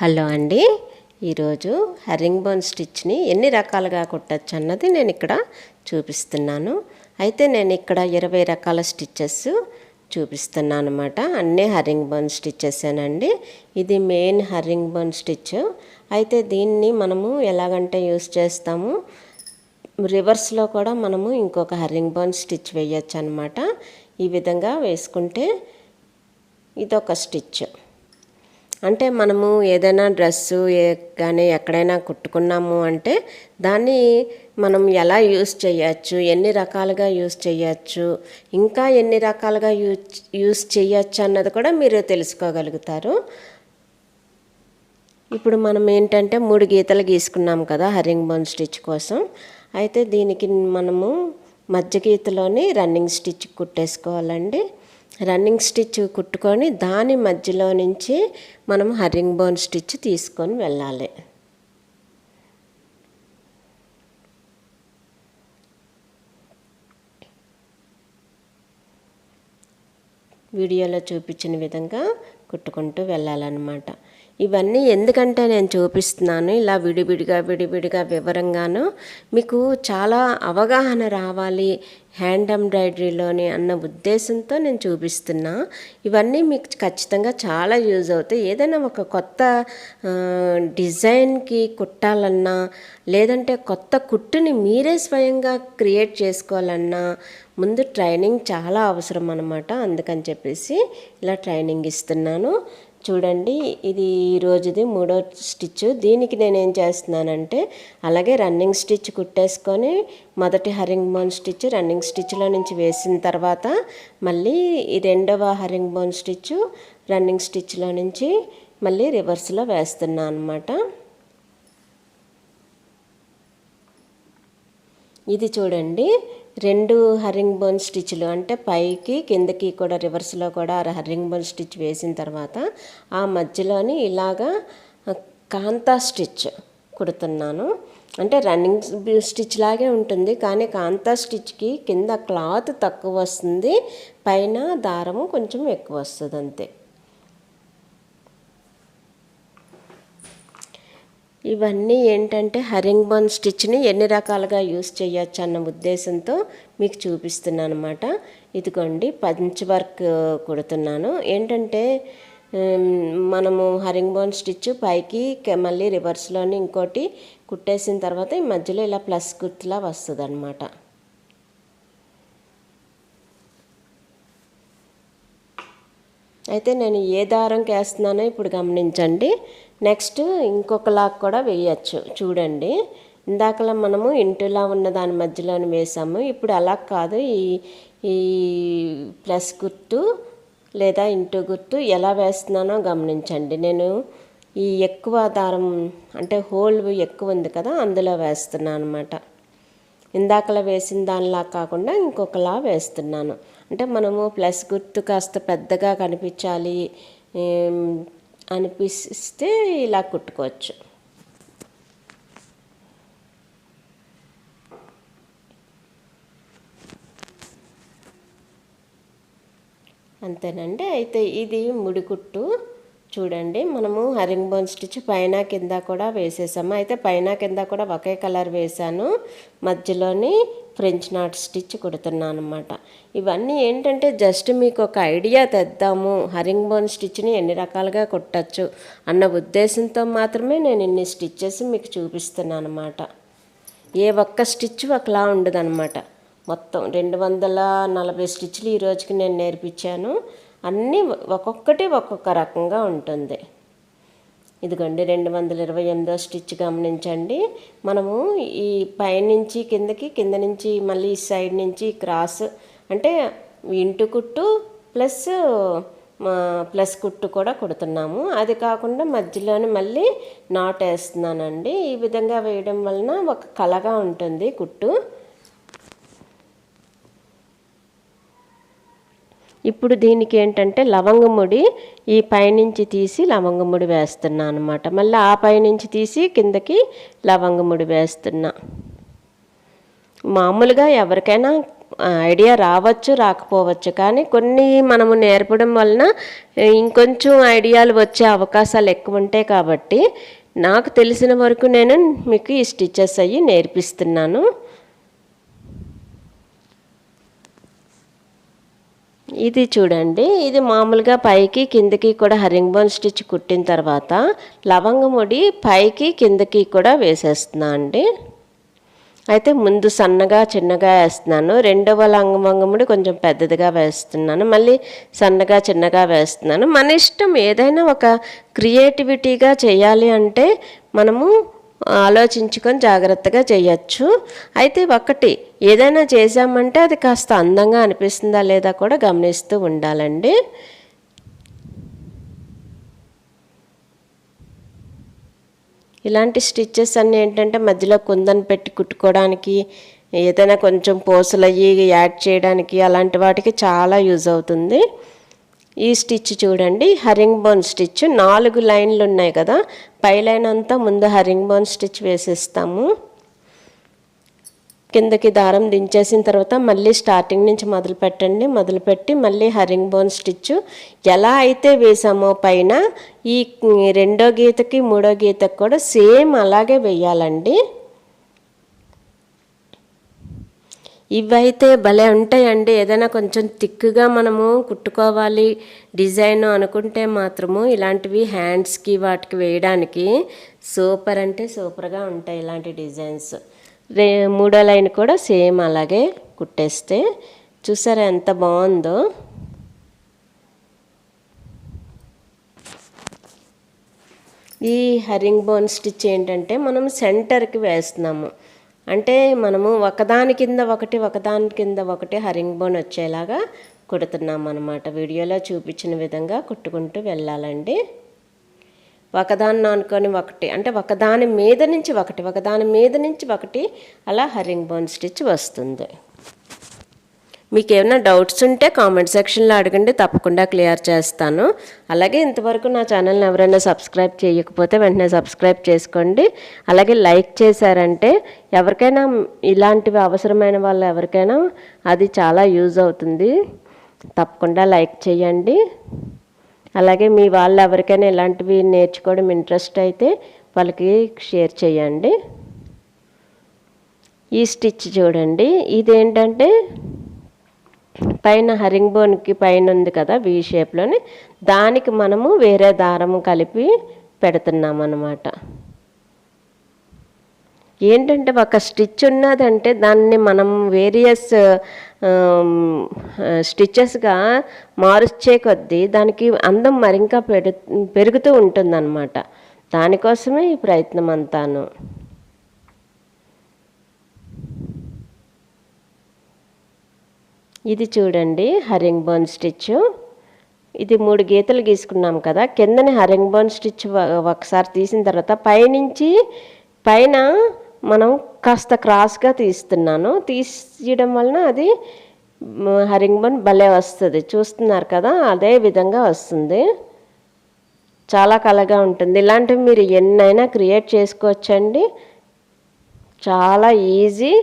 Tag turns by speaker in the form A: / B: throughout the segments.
A: Hello అండి. ఈరోజు herring bone స్టిచ్ని ఎన్ని రకాలుగా కుట్టచ్చు అన్నది నేను ఇక్కడ చూపిస్తున్నాను. అయితే నేను ఇక్కడ ఇరవై రకాల స్టిచ్చెస్ చూపిస్తున్నాను అనమాట అన్నీ హరింగ్ బోన్ స్టిచ్చెసేనండి. ఇది మెయిన్ హరింగ్ బోన్ స్టిచ్. అయితే దీన్ని మనము ఎలాగంటే యూస్ చేస్తాము? రివర్స్లో కూడా మనము ఇంకొక హరింగ్ బోన్ స్టిచ్ వేయచ్చు అనమాట ఈ విధంగా వేసుకుంటే ఇదొక స్టిచ్. అంటే మనము ఏదైనా డ్రెస్సు ఏ కానీ ఎక్కడైనా కుట్టుకున్నాము అంటే దాన్ని మనం ఎలా యూస్ చేయొచ్చు ఎన్ని రకాలుగా యూస్ చేయొచ్చు ఇంకా ఎన్ని రకాలుగా యూజ్ యూస్ చేయొచ్చు అన్నది కూడా మీరు తెలుసుకోగలుగుతారు. ఇప్పుడు మనం ఏంటంటే మూడు గీతలు గీసుకున్నాం కదా హరింగ్ బోన్ స్టిచ్ కోసం. అయితే దీనికి మనము మధ్య గీతలోని రన్నింగ్ స్టిచ్ కుట్టేసుకోవాలండి. రన్నింగ్ స్టిచ్ కుట్టుకొని దాని మధ్యలో నుంచి మనం హరింగ్ బోన్ స్టిచ్ తీసుకొని వెళ్ళాలి. వీడియోలో చూపించిన విధంగా కుట్టుకుంటూ వెళ్ళాలన్నమాట. ఇవన్నీ ఎందుకంటే నేను చూపిస్తున్నాను ఇలా విడివిడిగా విడివిడిగా వివరంగాను. మీకు చాలా అవగాహన రావాలి హ్యాండ్ ఎంబ్రాయిడరీలోని అన్న ఉద్దేశంతో నేను చూపిస్తున్నా. ఇవన్నీ మీకు ఖచ్చితంగా చాలా యూజ్ అవుతాయి. ఏదైనా ఒక కొత్త డిజైన్కి కుట్టాలన్నా లేదంటే కొత్త కుట్టుని మీరే స్వయంగా క్రియేట్ చేసుకోవాలన్నా ముందు ట్రైనింగ్ చాలా అవసరం అనమాట అందుకని చెప్పేసి ఇలా ట్రైనింగ్ ఇస్తున్నాను. చూడండి ఇది ఈ రోజుది మూడో స్టిచ్ దీనికి నేను ఏం చేస్తున్నానంటే అలాగే రన్నింగ్ స్టిచ్ కుట్టేసుకొని మొదటి హరింగ్ బోన్ స్టిచ్ రన్నింగ్ స్టిచ్లో నుంచి వేసిన తర్వాత మళ్ళీ ఈ రెండవ హరింగ్ బోన్ స్టిచ్ రన్నింగ్ స్టిచ్లో నుంచి మళ్ళీ రివర్స్లో వేస్తున్నాను అనమాట ఇది చూడండి రెండు హర్రింగ్ బోన్ స్టిచ్లు అంటే పైకి కిందకి కూడా రివర్స్లో కూడా హర్రింగ్ బోన్ స్టిచ్ వేసిన తర్వాత ఆ మధ్యలోని ఇలాగా కాంతా స్టిచ్ కుడుతున్నాను. అంటే రన్నింగ్ స్టిచ్ లాగే ఉంటుంది కానీ కాంతా స్టిచ్కి కింద క్లాత్ తక్కువ వస్తుంది పైన దారము కొంచెం ఎక్కువ వస్తుంది అంతే. ఇవన్నీ ఏంటంటే హరింగ్ బోన్ స్టిచ్ని ఎన్ని రకాలుగా యూస్ చేయొచ్చు అన్న ఉద్దేశంతో మీకు చూపిస్తున్నాను అనమాట ఇదిగోండి పంచ్ వర్క్ కుడుతున్నాను. ఏంటంటే మనము హరింగ్ బోన్ స్టిచ్ పైకి మళ్ళీ రివర్స్లోని ఇంకోటి కుట్టేసిన తర్వాత ఈ మధ్యలో ఇలా ప్లస్ గుర్తులా వస్తుంది అనమాట అయితే నేను ఏ దారంకి వేస్తున్నానో ఇప్పుడు గమనించండి. నెక్స్ట్ ఇంకొక లాక్ కూడా వేయచ్చు. చూడండి. ఇందాకలా మనము ఇంటిలా ఉన్న దాని మధ్యలోనే వేసాము. ఇప్పుడు అలా కాదు. ఈ ఈ ప్లస్ గుర్తు లేదా ఇంటూ గుర్తు ఎలా వేస్తున్నానో గమనించండి. నేను ఈ ఎక్కువ దారం అంటే హోల్ ఎక్కువ ఉంది కదా అందులో వేస్తున్నాను అనమాట ఇందాకలా వేసిన దానిలా కాకుండా ఇంకొకలా వేస్తున్నాను. అంటే మనము ప్లస్ గుర్తు కాస్త పెద్దగా కనిపించాలి అనిపిస్తే ఇలా కుట్టుకోవచ్చు. అంతేనండి. అయితే ఇది ముడికుట్టు చూడండి మనము హరింగ్ బోన్ స్టిచ్ పైన కింద కూడా వేసేసాము. అయితే పైన కింద కూడా ఒకే కలర్ వేసాను మధ్యలోని ఫ్రెంచ్ నాట్ స్టిచ్ కుడుతున్నాను అనమాట ఇవన్నీ ఏంటంటే జస్ట్ మీకు ఒక ఐడియా తెద్దాము. హరింగ్ బోన్ స్టిచ్ని ఎన్ని రకాలుగా కుట్టచ్చు అన్న ఉద్దేశంతో మాత్రమే నేను ఇన్ని స్టిచ్చెస్ మీకు చూపిస్తున్నాను అనమాట ఏ ఒక్క స్టిచ్ ఒకలా ఉండదన్నమాట. మొత్తం రెండు వందల నలభై స్టిచ్లు ఈరోజుకి నేను నేర్పించాను. అన్నీ ఒక్కొక్కటి ఒక్కొక్క రకంగా ఉంటుంది. ఇదిగోండి రెండు వందల ఇరవై ఎనిమిదో స్టిచ్ గమనించండి. మనము ఈ పైనుంచి కిందకి కింద నుంచి మళ్ళీ ఈ సైడ్ నుంచి క్రాస్ అంటే ఇంటు కుట్టు ప్లస్ ప్లస్ కుట్టు కూడా కుడుతున్నాము. అది కాకుండా మధ్యలోనే మళ్ళీ నాట్ వేస్తున్నానండి. ఈ విధంగా వేయడం వలన ఒక కలగా ఉంటుంది కుట్టు. ఇప్పుడు దీనికి ఏంటంటే లవంగముడి ఈ పైనుంచి తీసి లవంగముడి వేస్తున్నా అనమాట మళ్ళీ ఆ పైనుంచి తీసి కిందకి లవంగముడి వేస్తున్నా. మామూలుగా ఎవరికైనా ఐడియా రావచ్చు రాకపోవచ్చు. కానీ కొన్ని మనము నేర్పడం వలన ఇంకొంచెం ఐడియాలు వచ్చే అవకాశాలు ఎక్కువ ఉంటాయి కాబట్టి నాకు తెలిసిన వరకు నేను మీకు ఈ స్టిచెస్ అయ్యి నేర్పిస్తున్నాను. ఇది చూడండి. ఇది మామూలుగా పైకి కిందకి కూడా హరింగ్ బోన్ స్టిచ్ కుట్టిన తర్వాత లవంగముడి పైకి కిందకి కూడా వేసేస్తున్నా అండి. అయితే ముందు సన్నగా చిన్నగా వేస్తున్నాను. రెండవ లంగమంగముడి కొంచెం పెద్దదిగా వేస్తున్నాను. మళ్ళీ సన్నగా చిన్నగా వేస్తున్నాను. మన ఇష్టం ఏదైనా ఒక క్రియేటివిటీగా చేయాలి అంటే మనము ఆలోచించుకొని జాగ్రత్తగా చేయొచ్చు. అయితే ఒకటి ఏదైనా చేసామంటే అది కాస్త అందంగా అనిపిస్తుందా లేదా కూడా గమనిస్తూ ఉండాలండి. ఇలాంటి స్టిచ్చెస్ అన్నీ ఏంటంటే మధ్యలో కుందని పెట్టి కుట్టుకోవడానికి ఏదైనా కొంచెం పూసలు అయ్యి యాడ్ చేయడానికి అలాంటి వాటికి చాలా యూజ్ అవుతుంది. ఈ స్టిచ్ చూడండి హరింగ్ బోన్ స్టిచ్. నాలుగు లైన్లు ఉన్నాయి కదా పై లైన్ అంతా ముందు హరింగ్ బోన్ స్టిచ్ వేసేస్తాము. కిందకి దారం దించేసిన తర్వాత మళ్ళీ స్టార్టింగ్ నుంచి మొదలు పెట్టండి మొదలుపెట్టి మళ్ళీ హరింగ్ బోన్ స్టిచ్. ఎలా అయితే వేసామో పైన ఈ రెండో గీతకి మూడో గీతకి కూడా సేమ్ అలాగే వేయాలండి. ఇవైతే భలే ఉంటాయండి. ఏదైనా కొంచెం థిక్గా మనము కుట్టుకోవాలి డిజైన్ అనుకుంటే మాత్రము ఇలాంటివి హ్యాండ్స్కి వాటికి వేయడానికి సూపర్ అంటే సూపర్గా ఉంటాయి ఇలాంటి డిజైన్స్. రే మూడో లైన్ కూడా సేమ్ అలాగే కుట్టేస్తే చూసారా ఎంత బాగుందో. ఈ హరింగ్ బోన్ స్టిచ్ ఏంటంటే మనం సెంటర్కి వేస్తున్నాము. అంటే మనము ఒకదాని కింద ఒకటి ఒకదాని కింద ఒకటి హరింగ్ బోన్ వచ్చేలాగా కుడుతున్నాం అనమాట వీడియోలో చూపించిన విధంగా కుట్టుకుంటూ వెళ్ళాలండి. ఒకదాన్ని అనుకొని ఒకటి అంటే ఒకదాని మీద నుంచి ఒకటి ఒకదాని మీద నుంచి ఒకటి అలా హరింగ్ బోన్ స్టిచ్ వస్తుంది. మీకు ఏమైనా డౌట్స్ ఉంటే కామెంట్ సెక్షన్లో అడగండి తప్పకుండా క్లియర్ చేస్తాను. అలాగే ఇంతవరకు నా ఛానల్ని ఎవరైనా సబ్స్క్రైబ్ చేయకపోతే వెంటనే సబ్స్క్రైబ్ చేసుకోండి. అలాగే లైక్ చేశారంటే ఎవరికైనా ఇలాంటివి అవసరమైన వాళ్ళు ఎవరికైనా అది చాలా యూజ్ అవుతుంది. తప్పకుండా లైక్ చేయండి. అలాగే మీ వాళ్ళు ఎవరికైనా ఇలాంటివి నేర్చుకోవడం ఇంట్రెస్ట్ అయితే వాళ్ళకి షేర్ చేయండి. ఈ స్టిచ్ చూడండి ఇదేంటంటే పైన హరింగ్ బోన్కి పైన ఉంది కదా వీ షేప్లోని దానికి మనము వేరే దారము కలిపి పెడుతున్నాం అన్నమాట ఏంటంటే ఒక స్టిచ్ ఉన్నదంటే దాన్ని మనం వేరియస్ స్టిచ్చెస్గా మారుచ్చే కొద్దీ దానికి అందం మరింకా పెడు పెరుగుతూ ఉంటుందన్నమాట. దానికోసమే ఈ ప్రయత్నం అంతాను ఇది చూడండి హరింగ్ బోన్ స్టిచ్. ఇది మూడు గీతలు గీసుకున్నాం కదా కిందని హరింగ్ బోన్ స్టిచ్ ఒకసారి తీసిన తర్వాత పైనుంచి పైన మనం కాస్త క్రాస్గా తీస్తున్నాను. తీయడం వలన అది హరింగ్ బోన్ భలే వస్తుంది. చూస్తున్నారు కదా అదే విధంగా వస్తుంది. చాలా కలగా ఉంటుంది. ఇలాంటివి మీరు ఎన్నైనా క్రియేట్ చేసుకోవచ్చండి. చాలా ఈజీ.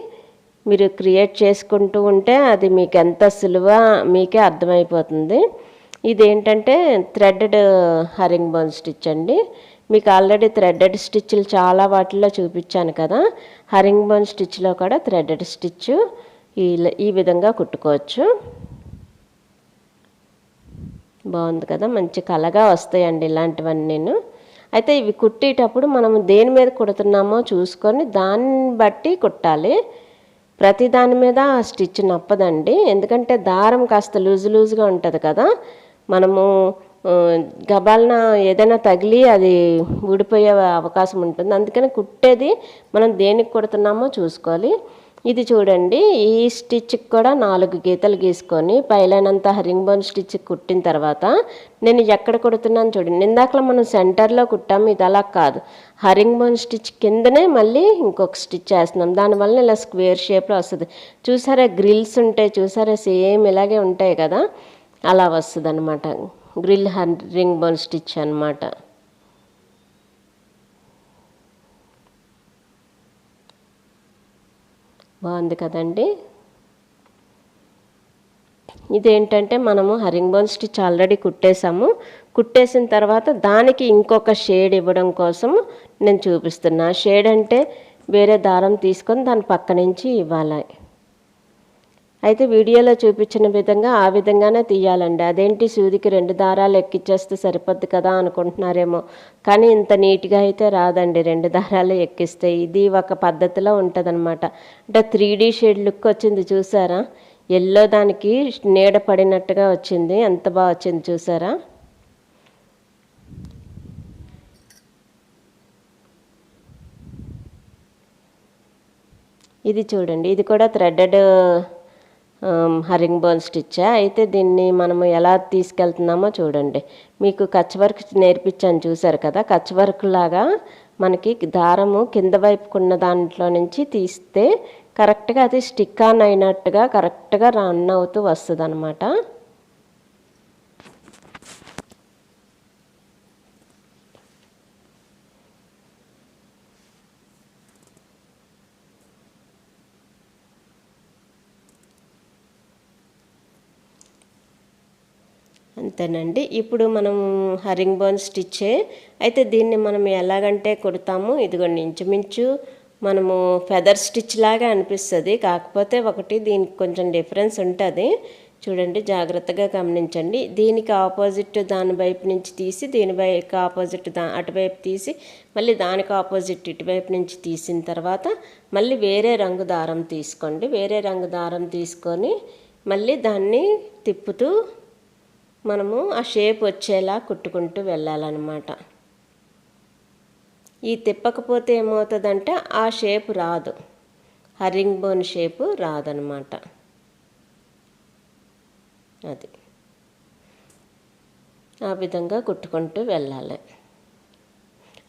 A: మీరు క్రియేట్ చేసుకుంటూ ఉంటే అది మీకు ఎంత సులువ మీకే అర్థమైపోతుంది. ఇదేంటంటే థ్రెడెడ్ హరింగ్ బోన్ స్టిచ్ అండి. మీకు ఆల్రెడీ థ్రెడెడ్ స్టిచ్లు చాలా వాటిల్లో చూపించాను కదా. హరింగ్ బోన్ స్టిచ్లో కూడా థ్రెడెడ్ స్టిచ్ ఈ ఈ విధంగా కుట్టుకోవచ్చు. బాగుంది కదా. మంచి కలగా వస్తాయండి ఇలాంటివన్నీ నేను. అయితే ఇవి కుట్టేటప్పుడు మనం దేని మీద కుడుతున్నామో చూసుకొని దాన్ని బట్టి కుట్టాలి. ప్రతి దాని మీద ఆ స్టిచ్ నప్పదండి. ఎందుకంటే దారం కాస్త లూజు లూజుగా ఉంటుంది కదా. మనము గబాలన ఏదైనా తగిలి అది ఊడిపోయే అవకాశం ఉంటుంది. అందుకని కుట్టేది మనం దేనికి కుడుతున్నామో చూసుకోవాలి. ఇది చూడండి ఈ స్టిచ్కి కూడా నాలుగు గీతలు గీసుకొని పైలైనంత హరింగ్ బోన్ స్టిచ్ కుట్టిన తర్వాత నేను ఎక్కడ కుడుతున్నాను చూడండి. ఇందాకలో మనం సెంటర్లో కుట్టాము ఇది అలా కాదు. హరింగ్ బోన్ స్టిచ్ కిందనే మళ్ళీ ఇంకొక స్టిచ్ వేస్తున్నాం. దానివల్ల ఇలా స్క్వేర్ షేప్లో వస్తుంది. చూసారా గ్రిల్స్ ఉంటాయి చూసారా సేమ్ ఇలాగే ఉంటాయి కదా? అలా వస్తుంది అనమాట గ్రిల్ హరింగ్ బోన్ స్టిచ్ అనమాట బాగుంది కదండి. ఇదేంటంటే మనము హరింగ్ బోన్ స్టిచ్ ఆల్రెడీ కుట్టేసాము కుట్టేసిన తర్వాత దానికి ఇంకొక షేడ్ ఇవ్వడం కోసం నేను చూపిస్తున్నా. షేడ్ అంటే వేరే దారం తీసుకొని దాని పక్క నుంచి ఇవ్వాలి. అయితే వీడియోలో చూపించిన విధంగా ఆ విధంగానే తీయాలండి. అదేంటి సూదికి రెండు దారాలు ఎక్కిచ్చేస్తే సరిపోద్ది కదా అనుకుంటున్నారేమో. కానీ ఇంత నీట్గా అయితే రాదండి. రెండు దారాలు ఎక్కిస్తే ఇది ఒక పద్ధతిలో ఉంటుందన్నమాట. అంటే త్రీ డీ షేడ్ లుక్ వచ్చింది చూసారా? ఎల్లో దానికి నీడ పడినట్టుగా వచ్చింది. ఎంత బాగా వచ్చింది చూసారా? ఇది చూడండి. ఇది కూడా థ్రెడెడ్ హరింగ్ బోన్ స్టిచ్చా? అయితే దీన్ని మనము ఎలా తీసుకెళ్తున్నామో చూడండి. మీకు కచ్ వర్క్ నేర్పించాను చూసారు కదా? కచ్ వర్క్ లాగా మనకి దారము కింద వైపుకున్న దాంట్లో నుంచి తీస్తే కరెక్ట్గా అది స్టిక్ ఆన్ అయినట్టుగా కరెక్ట్గా రన్ అవుతూ వస్తుంది అనమాట అంతేనండి. ఇప్పుడు మనం హరింగ్ బోన్ స్టిచ్చే అయితే దీన్ని మనం ఎలాగంటే కుడతాము ఇదిగోండి ఇంచుమించు మనము ఫెదర్ స్టిచ్ లాగా అనిపిస్తుంది. కాకపోతే ఒకటి దీనికి కొంచెం డిఫరెన్స్ ఉంటుంది. చూడండి జాగ్రత్తగా గమనించండి. దీనికి ఆపోజిట్ దాని వైపు నుంచి తీసి దీని వైపు ఆపోజిట్ దా అటువైపు తీసి మళ్ళీ దానికి ఆపోజిట్ ఇటువైపు నుంచి తీసిన తర్వాత మళ్ళీ వేరే రంగు దారం తీసుకోండి. వేరే రంగు దారం తీసుకొని మళ్ళీ దాన్ని తిప్పుతూ మనము ఆ షేప్ వచ్చేలా కుట్టుకుంటూ వెళ్ళాలన్నమాట. ఈ తిప్పకపోతే ఏమవుతుందంటే ఆ షేప్ రాదు. హరింగ్ బోన్ షేపు రాదనమాట అది. ఆ విధంగా కుట్టుకుంటూ వెళ్ళాలి.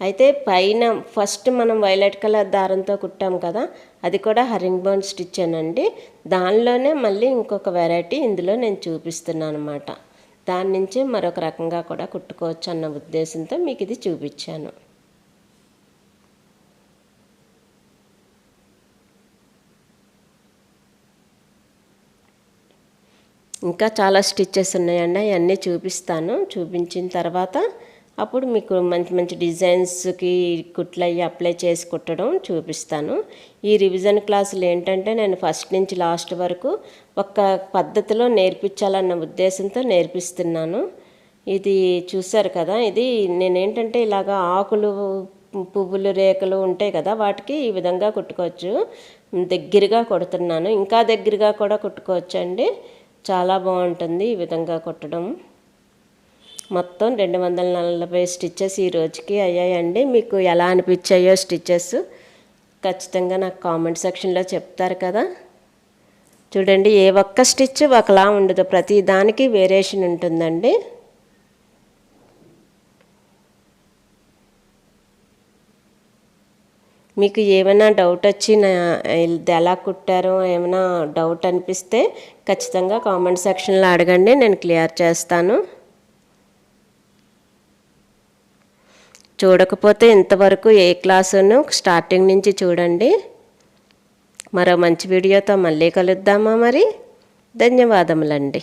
A: అయితే పైన ఫస్ట్ మనం వైలెట్ కలర్ దారంతో కుట్టాం కదా అది కూడా హరింగ్ బోన్ స్టిచ్ అనండి. దానిలోనే మళ్ళీ ఇంకొక వెరైటీ ఇందులో నేను చూపిస్తున్నాను అనమాట దాని నుంచి మరొక రకంగా కూడా కుట్టుకోవచ్చు అన్న ఉద్దేశంతో మీకు ఇది చూపించాను. ఇంకా చాలా స్టిచ్చెస్ ఉన్నాయండి అవన్నీ చూపిస్తాను. చూపించిన తర్వాత అప్పుడు మీకు మంచి మంచి డిజైన్స్కి కుట్లు అయ్యి అప్లై చేసి కుట్టడం చూపిస్తాను. ఈ రివిజన్ క్లాసులు ఏంటంటే నేను ఫస్ట్ నుంచి లాస్ట్ వరకు ఒక పద్ధతిలో నేర్పించాలన్న ఉద్దేశంతో నేర్పిస్తున్నాను. ఇది చూసారు కదా ఇది నేనేంటంటే ఇలాగా ఆకులు పువ్వులు రేఖలు ఉంటాయి కదా వాటికి ఈ విధంగా కుట్టుకోవచ్చు. దగ్గరగా కొడుతున్నాను. ఇంకా దగ్గరగా కూడా కుట్టుకోవచ్చు అండి చాలా బాగుంటుంది ఈ విధంగా కుట్టడం. మొత్తం రెండు వందల నలభై స్టిచ్చెస్ ఈ రోజుకి అయ్యాయండి. మీకు ఎలా అనిపించాయో స్టిచ్చెస్ ఖచ్చితంగా నాకు కామెంట్ సెక్షన్లో చెప్తారు కదా. చూడండి ఏ ఒక్క స్టిచ్ ఒకలా ఉండదు. ప్రతి దానికి వేరియేషన్ ఉంటుందండి. మీకు ఏమైనా డౌట్ వచ్చి నా ఇది ఎలా కుట్టారో ఏమైనా డౌట్ అనిపిస్తే ఖచ్చితంగా కామెంట్ సెక్షన్లో అడగండి. నేను క్లియర్ చేస్తాను. చూడకపోతే ఇంతవరకు ఏ క్లాసును స్టార్టింగ్ నుంచి చూడండి. మరో మంచి వీడియోతో మళ్ళీ కలుద్దామా మరి? ధన్యవాదములండి.